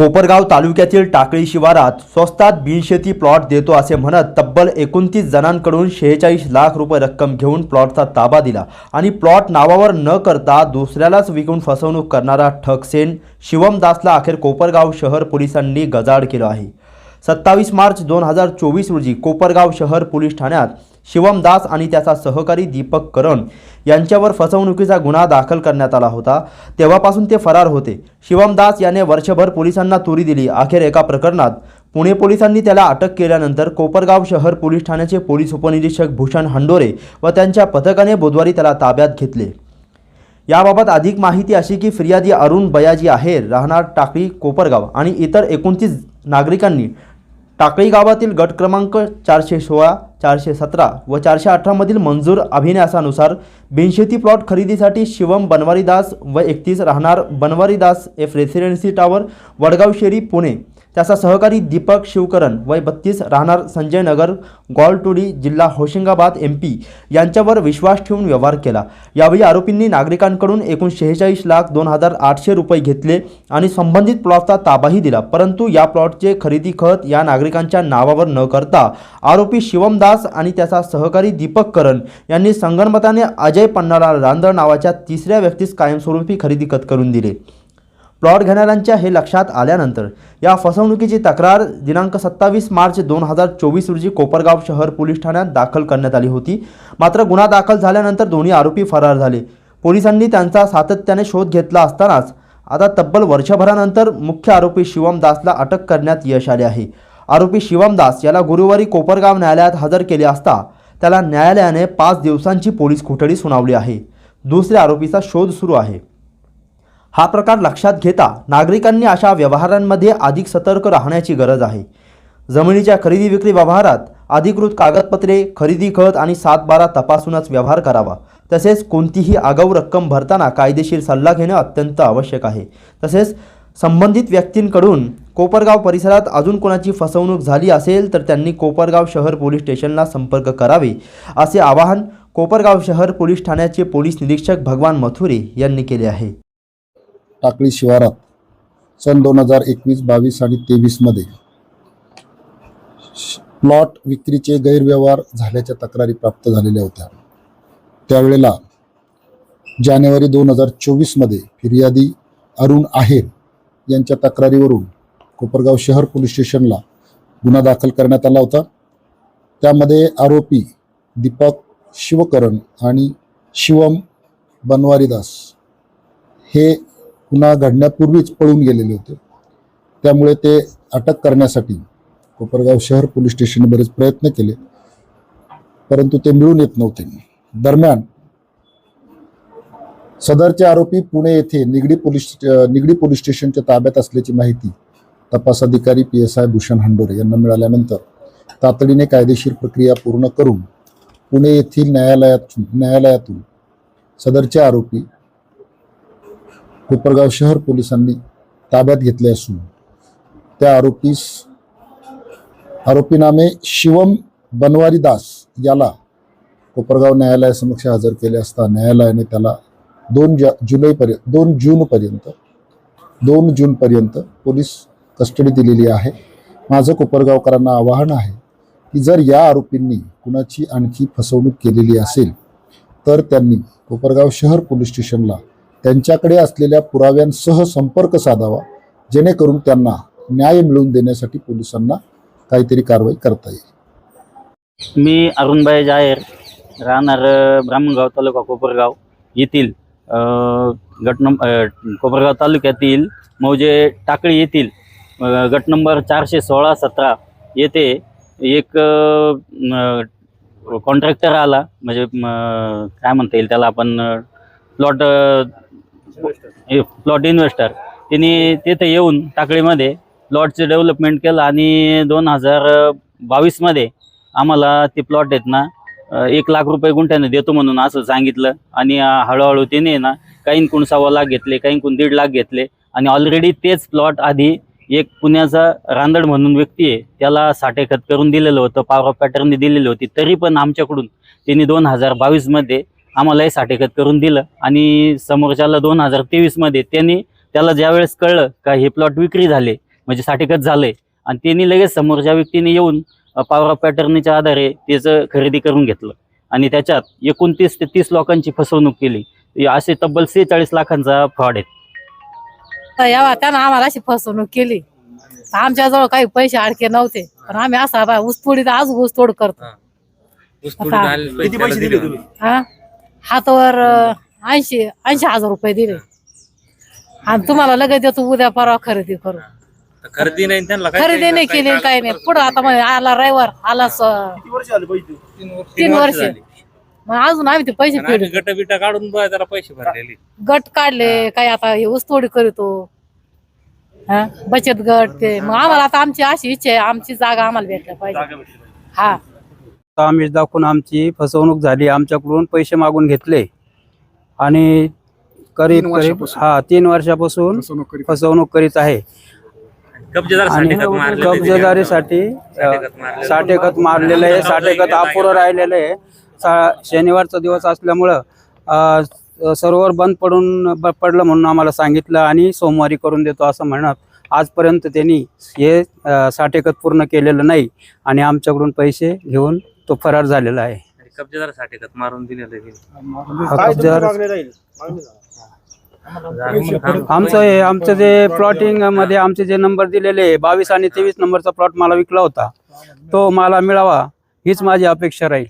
कोपरगाव तालुक्यातील टाकळी शिवारात स्वस्तात बिनशेती प्लॉट देतो असे म्हणत तब्बल एकोणतीस जणांकडून शेहेचाळीस लाख रुपये रक्कम घेऊन प्लॉटचा ताबा दिला आणि प्लॉट नावावर न करता दुसऱ्यालाच विकून फसवणूक करणारा ठगसेन शिवम दासला अखेर कोपरगाव शहर पोलिसांनी गजाड केलं आहे. सत्तावीस मार्च दोन हजार चोवीस रोजी कोपरगाव शहर पोलीस ठाण्यात शिवम दास आणि त्याचा सहकारी दीपक करण यांच्यावर फसवणुकीचा गुन्हा दाखल करण्यात आला होता. तेव्हापासून ते फरार होते. शिवम दास याने वर्षभर पोलिसांना तुरी दिली. अखेर एका प्रकरणात पुणे पोलिसांनी त्याला अटक केल्यानंतर कोपरगाव शहर पोलीस ठाण्याचे पोलीस उपनिरीक्षक भूषण हंडोरे व त्यांच्या पथकाने बुधवारी त्याला ताब्यात घेतले. याबाबत अधिक माहिती अशी की फिर्यादी अरुण बयाजी आहेर राहणार टाकळी कोपरगाव आणि इतर एकोणतीस नागरिकांनी टाकळी गावातील गट क्रमांक चारशे सोळा चारशे सतरा व चारशे अठरामधील मंजूर अभिन्यासानुसार बिनशेती प्लॉट खरेदीसाठी शिवम बनवारीदास व एकतीस राहणार Banwaridas F residency tower Wadgaon Sheri Pune. त्याचा सहकारी दीपक शिवकरण वय बत्तीस राहणार संजय नगर गॉलटोडी जिल्हा होशिंगाबाद एम पी यांच्यावर विश्वास ठेवून व्यवहार केला. यावेळी आरोपींनी नागरिकांकडून एकूण शेहेचाळीस लाख दोन हजार आठशे रुपये घेतले आणि संबंधित प्लॉटचा ताबाही दिला. परंतु या प्लॉटचे खरेदी खत या नागरिकांच्या नावावर न करता आरोपी शिवम दास आणि त्याचा सहकारी दीपक करण यांनी संगणमताने अजय पन्नालाल रांदळ नावाच्या तिसऱ्या व्यक्तीस कायमस्वरूपी खरेदी खत करून दिले. प्लॉट घेणाऱ्यांच्या हे लक्षात आल्यानंतर या फसवणुकीची तक्रार दिनांक सत्तावीस मार्च दोन हजार चोवीस रोजी कोपरगाव शहर पोलीस ठाण्यात दाखल करण्यात आली होती. मात्र गुन्हा दाखल झाल्यानंतर दोन्ही आरोपी फरार झाले. पोलिसांनी त्यांचा सातत्याने शोध घेतला असतानाच आता तब्बल वर्षभरानंतर मुख्य आरोपी शिवम दासला अटक करण्यात यश आले आहे. आरोपी शिवम दास याला गुरुवारी कोपरगाव न्यायालयात हजर केले असता त्याला न्यायालयाने पाच दिवसांची पोलीस कोठडी सुनावली आहे. दुसऱ्या आरोपीचा शोध सुरू आहे. हा प्रकार लक्षात घेता नागरिकांनी अशा व्यवहारांमध्ये अधिक सतर्क राहण्याची गरज आहे. जमिनीच्या खरेदी विक्री व्यवहारात अधिकृत कागदपत्रे खरेदी खत आणि सात बारा तपासूनच व्यवहार करावा. तसेच कोणतीही आगाऊ रक्कम भरताना कायदेशीर सल्ला घेणं अत्यंत आवश्यक आहे. तसेच संबंधित व्यक्तींकडून कोपरगाव परिसरात अजून कोणाची फसवणूक झाली असेल तर त्यांनी कोपरगाव शहर पोलीस स्टेशनला संपर्क करावे असे आवाहन कोपरगाव शहर पोलीस ठाण्याचे पोलीस निरीक्षक भगवान मथुरे यांनी केले आहे. टाकळी शिवारात सन दोन हजार एकवीस बावीस आणि तेवीसमध्ये प्लॉट विक्रीचे गैरव्यवहार झाल्याच्या तक्रारी प्राप्त झालेल्या होत्या. त्यावेळेला जानेवारी दोन हजार चोवीसमध्ये फिर्यादी अरुण आहेर यांच्या तक्रारीवरून कोपरगाव शहर पोलीस स्टेशनला गुन्हा दाखल करण्यात आला होता. त्यामध्ये आरोपी दीपक शिवकरण आणि शिवम बनवारीदास हे पुन्हा घडण्यापूर्वीच पळून गेलेले होते. त्यामुळे ते अटक करण्यासाठी कोपरगाव शहर पोलीस स्टेशनने बरेच प्रयत्न केले परंतु ते मिळून येत नव्हते. दरम्यान सदरचे आरोपी पुणे येथे निगडी पोलीस निगडी पोलीस स्टेशनच्या ताब्यात असल्याची माहिती तपास अधिकारी P S I Bhushan Handore यांना मिळाल्यानंतर तातडीने कायदेशीर प्रक्रिया पूर्ण करून पुणे येथील न्यायालयात न्यायालयातून सदरचे आरोपी कोपरगाव शहर पोलिसांनी ताब्यात घेतले असून त्या आरोपीस आरोपीनामे शिवम बनवारी दास याला कोपरगाव न्यायालयासमक्ष हजर केले असता न्यायालयाने त्याला दोन ज जुलैपर्यंत दोन जूनपर्यंत दोन जूनपर्यंत पोलीस कस्टडी दिलेली आहे. माझं कोपरगावकरांना आवाहन आहे की जर या आरोपींनी कुणाची आणखी फसवणूक केलेली असेल तर त्यांनी कोपरगाव शहर पोलीस स्टेशनला त्यांच्याकडे असलेल्या पुराव्यांसह संपर्क साधावा जेणेकरून त्यांना न्याय मिळवून देण्यासाठी पोलिसांना काहीतरी कारवाई करता येईल. मी अरुणबाई जाहेर राहणार ब्राह्मणगाव तालुका कोपरगाव येथील गट नंबर कोपरगाव तालुक्यातील मौजे टाकळी येथील गट नंबर चारशे सोळा सतरा येथे एक कॉन्ट्रॅक्टर आला. म्हणजे काय म्हणता येईल त्याला आपण प्लॉट प्लॉट इन्व्हेस्टर तिने तिथे येऊन टाकळीमध्ये प्लॉटचे डेव्हलपमेंट केलं आणि दोन हजार बावीसमध्ये आम्हाला ते प्लॉट आहेत ना एक लाख रुपये गुंठ्याने देतो म्हणून असं सांगितलं. आणि हळूहळू तिने ना काहींकून सव्वा लाख घेतले काहींकून दीड लाख घेतले. आणि ऑलरेडी तेच प्लॉट आधी एक पुण्याचा रांदड म्हणून व्यक्ती आहे त्याला साठे खत करून दिलेलं होतं पावर ऑफ पॅटर्नने दिलेली होती. तरी पण आमच्याकडून त्यांनी दोन हजार बावीसमध्ये आम्हालाही साठे खत करून दिलं. आणि समोरच्याला दोन हजार तेवीसमध्ये त्यांनी त्याला ज्यावेळेस कळलं का हे प्लॉट विक्री झाले म्हणजे साठेकत झालंय आणि त्यांनी लगेच समोरच्या व्यक्तीने येऊन पॉवर ऑफ पॅटर्नच्या आधारे त्याचं खरेदी करून घेतलं. आणि त्याच्यात एकोणतीस ते तीस लोकांची फसवणूक केली. असे तब्बल सेहेचाळीस लाखांचा फ्रॉड आहे. यावा त्यानं आम्हाला अशी फसवणूक केली. आमच्याजवळ काही पैसे अडके नव्हते पण आम्ही असा बा ऊसतोडीत आज ऊसतोड करतो. किती पैसे दिले. तुम्ही? हा? हातावर ऐंशी ऐंशी हजार रुपये दिले. आणि तुम्हाला लगेच देतो उद्या परवा खरेदी करू. खरेदी नाही त्यांना काय- खरेदी नाही केली काही नाही. पुढं आता मग आला रविवार आला स- तीन वर्ष झाली. मग अजून आम्ही ते पैसे आणि आम्ही गट बिटा काढून बा त्याला पैसे भरलेले. गट काढले काही आता हे ऊसतोडी करतो. हा? बचत गट ते. मग आम्हाला आता आमची अशी इच्छा आहे आमची जागा आम्हाला भेटल्या पाहिजे. हा. आमिष दाखवून आमची फसवणूक झाली. आमच्याकडून पैसे मागून घेतले. आणि करीब करीब हा तीन वर्षापासून फसवणूक करीत आहे. कब्जेदार आणि. कब्जेदारीसाठी साठेखत मारलेले. मारलेलं आहे. साठेखत अपुरं राहिलेलं आहे. सा- शनिवारचा दिवस असल्यामुळं अ, सर्व्हर बंद पडून ब- पडलं म्हणून आम्हाला सांगितलं आणि सोमवारी करून देतो असं म्हणत आजपर्यंत त्यांनी हे अ, साठेखत पूर्ण केलेलं नाही आणि आमच्याकडून पैसे घेऊन तो फरार झालेला आहे. कब्जेदार मारून दिलेले आमचं हे आमचं जे प्लॉटिंगमध्ये आमचे जे नंबर दिलेले बावीस आणि तेवीस नंबरचा प्लॉट मला विकला होता. तो मला मिळावा हीच माझी अपेक्षा राहील.